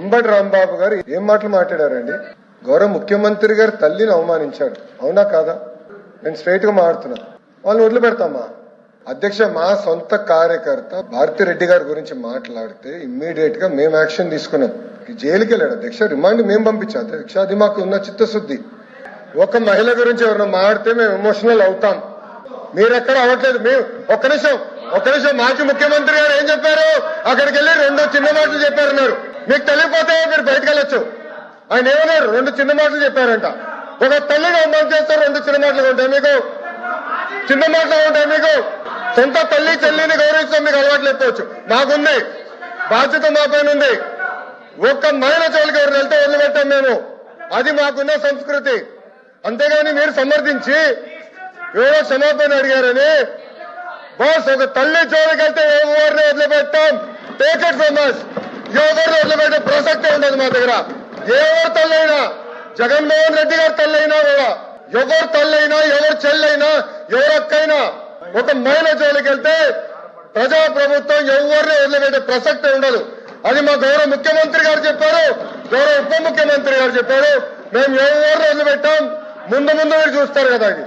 అంబటి రాంబాబు గారు ఏం మాటలు మాట్లాడారండి. గౌరవ ముఖ్యమంత్రి గారు తల్లిని అవమానించాడు. అవునా కాదా? నేను స్ట్రైట్గా మాడుతున్నా వాళ్ళని వదిలిపెడతామా అధ్యక్ష మా సొంత కార్యకర్త భారతి రెడ్డి గారి గురించి మాట్లాడితే ఇమ్మీడియట్గా మేము యాక్షన్ తీసుకున్నాం. జైలుకి వెళ్ళాడు అధ్యక్ష. రిమాండ్ మేము పంపించాం. అధ్యక్ష అది మాకు ఉన్న చిత్తశుద్ధి. ఒక మహిళ గురించి ఎవరైనా మాడితే మేము ఎమోషనల్ అవుతాం. మీరెక్కడ అవ్వట్లేదు. మేము ఒక్క నిమిషం. ఒక్క నిమిషం. మాజీ ముఖ్యమంత్రి గారు ఏం చెప్పారు? అక్కడికి వెళ్ళి రెండో చిన్న మాటలు చెప్పారన్నారు. మీకు తెలియపోతే మీరు బయటకు వెళ్ళొచ్చు. ఆయన ఏమన్నారు? రెండు చిన్న మాటలు చెప్పారంట. ఒక తల్లిగా అవమానం చేస్తారు? రెండు చిన్న మాటలు ఉంటాయి మీకు. చిన్న మాటలు ఉంటాయి మీకు. సొంత తల్లి చెల్లిని గౌరవించడం మీకు అలవాటు లేకపోవచ్చు. మాకుంది. బాధ్యత మా పైన ఉంది. ఒక్క మహిళ చోలికి ఎవరు వెళ్తే వదిలిపెట్టాం మేము? అది మాకున్న సంస్కృతి. అంతేగాని మీరు సమర్థించి ఎవరో క్షమాపణ అడిగారని బాస్ ఒక తల్లి జోలికి వెళ్తే ఎవరిని వదిలిపెట్టాం టేక్ ఇట్ ఫ్రమ్ అస్ ఎవరిని ప్రసక్తే ఉండదు మా దగ్గర ఎవరు తల్లైనా జగన్మోహన్ రెడ్డి గారి తల్లైనా కూడా ఎవరు తల్లైనా ఎవరు చెల్లైనా ఎవరక్కైనా ఒక మహిళ జోలికి వెళ్తే ప్రజా ప్రభుత్వం ఎవరిని వదిలిపెట్టే ప్రసక్తే ఉండదు. అది మా గౌరవ ముఖ్యమంత్రి గారు చెప్పారు గౌరవ ఉప ముఖ్యమంత్రి గారు చెప్పారు. మేము ఎవరిని వదిలిపెట్టాం ముందు ముందు మీరు చూస్తారు కదా అది.